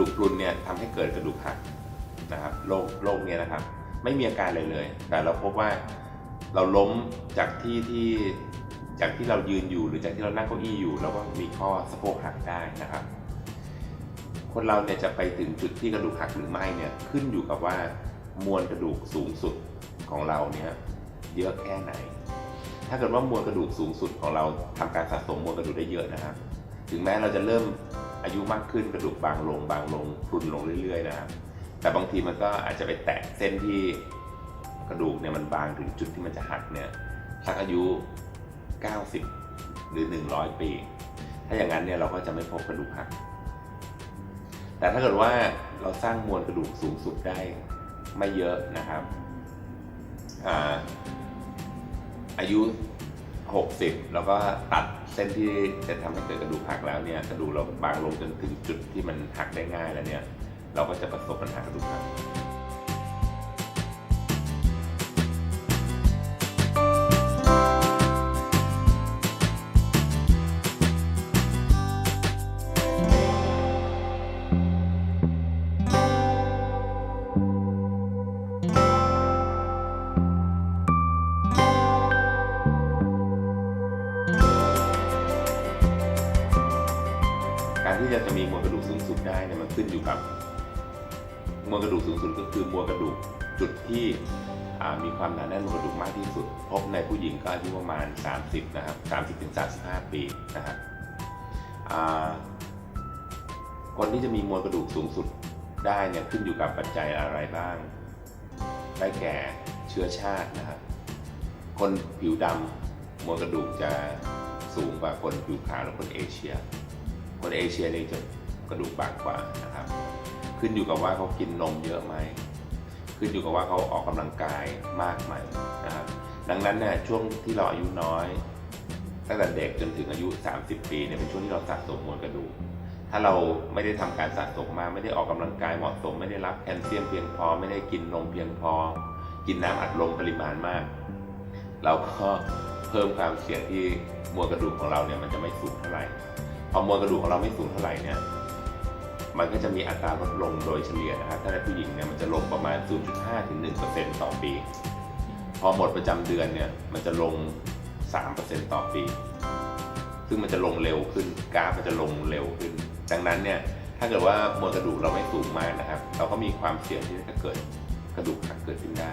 ดูกพรุนเนี่ยทำให้เกิดกระดูกหักนะครับโรคโรคเนี้ยนะครับ ไม่มีอาการเลยเลย แต่เราพบว่าเราล้มจากที่ที่จากที่เรายืนอยู่หรือจากที่เรานั่งเก้าอี้อยู่เราก็มีข้อสะโพกหักได้นะครับ คนเราเนี่ยจะไปถึงจุดที่กระดูกหักหรือไม่เนี่ยขึ้นอยู่กับว่ามวลกระดูกสูงสุดของเราเนี่ยเยอะแค่ไหน ถ้าเกิดว่ามวลกระดูกสูงสุดของเราทำการสะสมมวลกระดูกได้เยอะนะครับ ถึงแม้เราจะเริ่ม อายุมากขึ้นกระดูกบางลงบางลงพรุนลงเรื่อยๆนะครับแต่บางทีมันก็อาจจะไปแตะเส้นที่กระดูกเนี่ยมันบางถึงจุดที่มันจะหักเนี่ยสักอายุ 90 หรือ 100 ปี ถ้าอย่างนั้นเนี่ยเราก็จะไม่พบกระดูกหัก แต่ถ้าเกิดว่าเราสร้างมวลกระดูกสูงสุดได้ไม่เยอะนะครับอาอายุ 60 แล้วก็ตัด เส้นที่จะทำให้เกิดกระดูกหักแล้วเนี่ยกระดูกเราบางลงจนถึงจุดที่มันหักได้ง่ายแล้วเนี่ย เราก็จะประสบปัญหากระดูกหัก การที่จะจะมีมวลกระดูกสูงสุดได้เนี่ยมันขึ้นอยู่กับมวลกระดูกสูงสุดก็คือมวลกระดูกจุดที่มีความหนาแน่นมวลกระดูกมากที่สุด พบในผู้หญิงก็อายุประมาณ 30 นะครับ 30ถึง35 ปีนะครับคนที่จะมีมวลกระดูกสูงสุดได้เนี่ยขึ้นอยู่กับปัจจัยอะไรบ้าง ได้แก่เชื้อชาตินะครับ คนผิวดำมวลกระดูกจะสูงกว่าคนผิวขาวและคนเอเชีย คนเอเชียเนี่ยจะกระดูกบางกว่านะครับ ขึ้นอยู่กับว่าเขากินนมเยอะไหมขึ้นอยู่กับว่าเขาออกกำลังกายมากไหมนะครับ ดังนั้นเนี่ยช่วงที่เราอายุน้อยตั้งแต่เด็กจนถึงอายุ 30 ปีเนี่ยเป็นช่วงที่เราสะสมมวลกระดูก ถ้าเราไม่ได้ทำการสะสมมาไม่ได้ออกกำลังกายเหมาะสม ไม่ได้รับแคลเซียมเพียงพอ ไม่ได้กินนมเพียงพอ กินน้ำอัดลมปริมาณมาก เราก็เพิ่มความเสี่ยงที่มวลกระดูกของเราเนี่ยมันจะไม่สูงเท่าไหร่ พอมวลกระดูกของเราไม่สูงเท่าไหร่เนี่ยมันก็จะมีอัตราลดลงโดยเฉลี่ยนะครับถ้าในผู้หญิงเนี่ยมันจะลงประมาณ 0.5ถึง1%ต่อปี พอหมดประจำเดือนเนี่ยมันจะลง 3%ต่อปี ซึ่งมันจะลงเร็วขึ้นกราฟมันจะลงเร็วขึ้น ดังนั้นเนี่ยถ้าเกิดว่ามวลกระดูกเราไม่สูงมากนะครับ เราก็มีความเสี่ยงที่จะเกิดกระดูกหักเกิดขึ้นได้